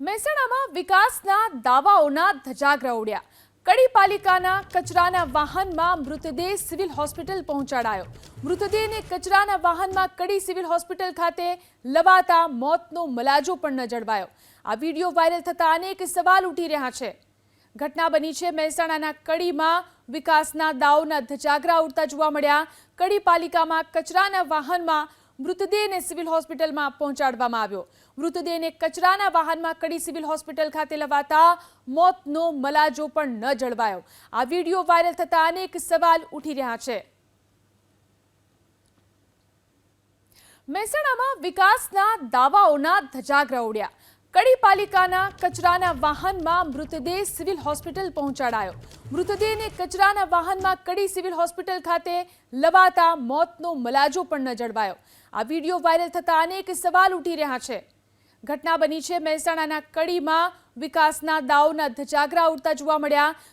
મહેસાણામાં વિકાસના દાવાઓના ધજાગરા ઉડ્યા. કડી પાલિકાના કચરાના વાહનમાં મૃતદેહ સિવિલ હોસ્પિટલ પહોંચાડાયો. મૃતદેહને કચરાના વાહનમાં કડી સિવિલ હોસ્પિટલ ખાતે લવાતા મોતનો મલાજો પણ ન જળવાયો આ વીડિયો વાયરલ થતા અનેક સવાલ ઉઠી રહ્યા છે. ઘટના બની છે મહેસાણાના કડીમાં વિકાસના દાવના ધજાગરા ઉડતા જોવા મળ્યા. કડી પાલિકામાં કચરાના વાહનમાં મૃતદેહને સિવિલ હોસ્પિટલમાં પહોંચાડવામાં આવ્યો. મૃતદેહને કચરાના વાહનમાં કડી સિવિલ હોસ્પિટલ ખાતે લવાતા મોતનો મલાજો પણ ન જળવાયો. આ વીડિયો વાયરલ થતા અનેક સવાલ ઉઠી રહ્યા છે. મહેસાણામાં વિકાસના દાવાઓના ધજાગરા ઉડ્યા. કડી પાલિકાના કચરાના વાહનમાં મૃતદેહ સિવિલ હોસ્પિટલ પહોંચાડાયો. મૃતદેહને કચરાના વાહનમાં કડી સિવિલ હોસ્પિટલ ખાતે લવાતા મોતનો મલાજો પણ ન જળવાયો આ વીડિયો વાયરલ થતા અનેક સવાલ ઉઠી રહ્યા છે. ઘટના બની છે મહેસાણાના કડીમાં વિકાસના દાવના ધજાગરા ઉડતા જોવા મળ્યા.